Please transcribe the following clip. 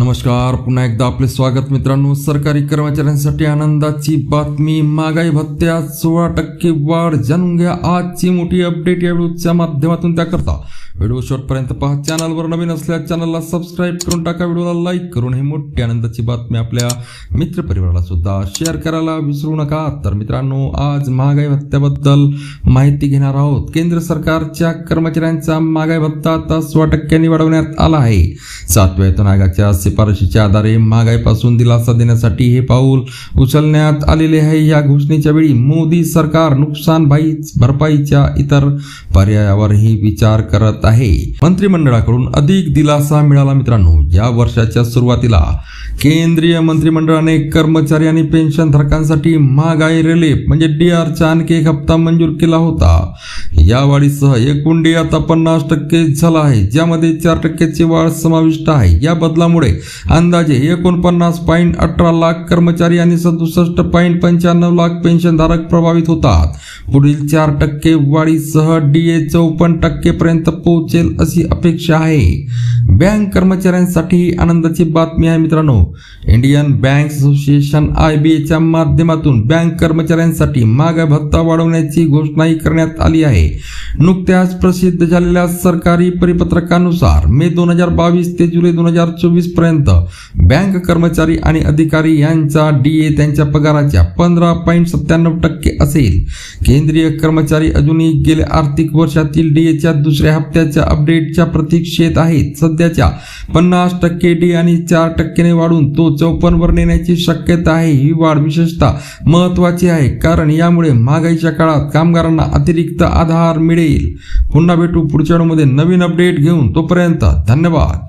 नमस्कार पुन्हा एकदा आपले स्वागत मित्रांनो. सरकारी कर्मचाऱ्यांसाठी आनंदाची बातमी. महागाई भत्त्यात सोळा टक्के वाढ जाणून घ्या आजची मोठी अपडेट या व्हिडिओच्या माध्यमातून त्याकरता व्हिडिओ शॉर्टपर्यंत पहा. चॅनलवर नवीन असल्यास चॅनलला सबस्क्राईब करून टाका. व्हिडिओला लाईक करून ही मोठी आनंदाची बातमी आपल्या मित्रपरिवाराला सुद्धा शेअर करायला विसरू नका. तर मित्रांनो आज महागाई भत्त्याबद्दल माहिती घेणार आहोत. केंद्र सरकारच्या कर्मचाऱ्यांचा महागाई भत्ता आता सोळा टक्क्यांनी वाढवण्यात आला आहे. सातव्या वेतन आयोगाच्या शिफारशीच्या आधारे महागाईपासून दिलासा देण्यासाठी हे पाऊल उचलण्यात आलेले आहे. या घोषणेच्या वेळी मोदी सरकार नुकसान भाई भरपाईच्या इतर पर्यायावरही विचार करत आहे. मंत्रिमंडळाकडून अधिक दिलासा मिळाला मित्रांनो. या वर्षाच्या सुरुवातीला केंद्रीय मंत्रिमंडळाने कर्मचारी आणि पेन्शनधारकांसाठी महागाई रिलीफ म्हणजे डीआरचा आणखी एक हप्ता मंजूर केला होता. या वाढीसह एकूण डी आता पन्नास टक्के झाला आहे. ज्यामध्ये चार टक्क्याची वाढ समाविष्ट आहे. या बदलामुळे अंदाजे एकोणपन्नास पॉईंट अठरा लाख कर्मचारी आणि सदुसष्ट पॉईंट पंच्याण्णव लाख पेन्शनधारक प्रभावित होतात. पुढील चार टक्के वाढीसह डी ए चौपन्न टक्केपर्यंत पोहोचेल अशी अपेक्षा आहे. बँक कर्मचाऱ्यांसाठी आनंदाची बातमी आहे मित्रांनो. Indian Bank Association I B एच्या माध्यमातून बँक कर्मचाऱ्यांसाठी मागा भत्ता वाढवण्याची घोषणाही करण्यात आली आहे. नुकत्याच प्रसिद्ध झालेल्या सरकारी परिपत्रकानुसार मे दोन हजार बावीस ते जुलै दोन हजार चोवीस पर्यंत बँक कर्मचारी आणि अधिकारी यांचा डी ए त्यांच्या पगाराच्या पंधरा पॉईंट सत्त्याण्णव टक्के असेल. केंद्रीय कर्मचारी अजूनही गेल्या आर्थिक वर्षातील डी एच्या दुसऱ्या हप्त्याच्या अपडेटच्या प्रतीक्षेत आहेत. सध्याच्या पन्नास टक्के डी आणि चार टक्क्याने वाढून तो चौपन्नवर नेण्याची शक्यता आहे. ही वाढ विशेषतः महत्वाची आहे कारण यामुळे महागाईच्या काळात कामगारांना अतिरिक्त आधार मिळेल. पुन्हा भेटू पुढच्या मध्ये नवीन अपडेट घेऊन तोपर्यंत धन्यवाद.